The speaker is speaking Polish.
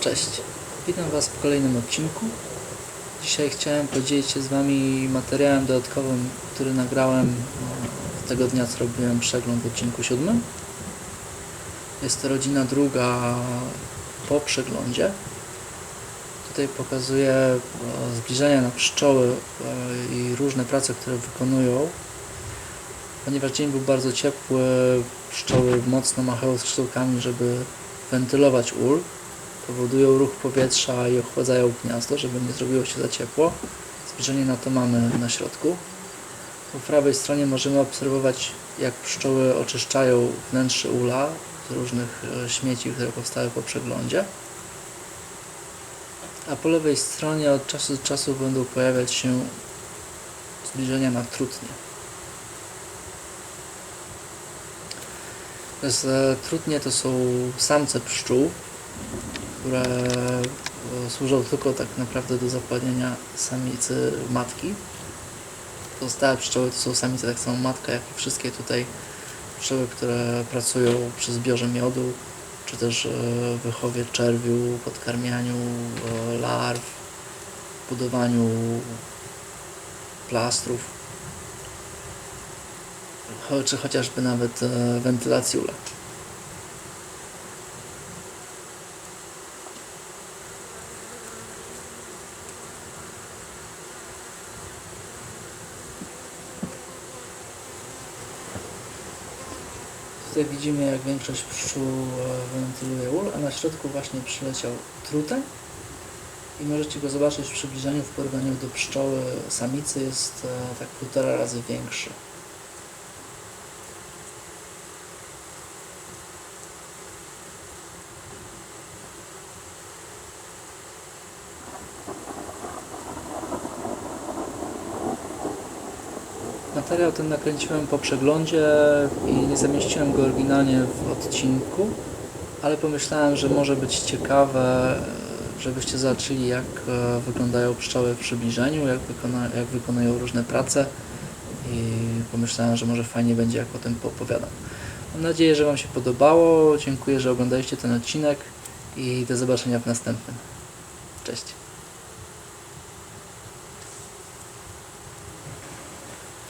Cześć, witam Was w kolejnym odcinku. Dzisiaj chciałem podzielić się z Wami materiałem dodatkowym, który nagrałem e, tego dnia, co robiłem przegląd w odcinku siódmym. Jest to rodzina druga po przeglądzie. Tutaj pokazuję e, zbliżenia na pszczoły e, i różne prace, które wykonują. Ponieważ dzień był bardzo ciepły, pszczoły mocno machają skrzydełkami, żeby wentylować ul powodują ruch powietrza i ochładzają gniazdo, żeby nie zrobiło się za ciepło. Zbliżenie na to mamy na środku. Po prawej stronie możemy obserwować, jak pszczoły oczyszczają wnętrze ula z różnych e, śmieci, które powstały po przeglądzie. A po lewej stronie od czasu do czasu będą pojawiać się zbliżenia na trutnie. E, Trutnie to są samce pszczół, które e, służą tylko tak naprawdę do zapłodnienia samicy matki. Pozostałe pszczoły to są samice tak samo matka, jak i wszystkie tutaj pszczoły, które pracują przy zbiorze miodu, czy też e, wychowie czerwiu, podkarmianiu e, larw, budowaniu plastrów, czy chociażby nawet wentylacji ula. Tutaj widzimy, jak większość pszczół e, wentyluje ul, a na środku właśnie przyleciał truteń. I możecie go zobaczyć w przybliżeniu w porównaniu do pszczoły samicy jest e, tak półtora razy większy. Materiał ten nakręciłem po przeglądzie i nie zamieściłem go oryginalnie w odcinku, ale pomyślałem, że może być ciekawe, żebyście zobaczyli jak e, wyglądają pszczoły w przybliżeniu, jak, wykona, jak wykonują różne prace i pomyślałem, że może fajnie będzie jak o tym poopowiadam. Mam nadzieję, że Wam się podobało. Dziękuję, że oglądaliście ten odcinek i do zobaczenia w następnym. Cześć.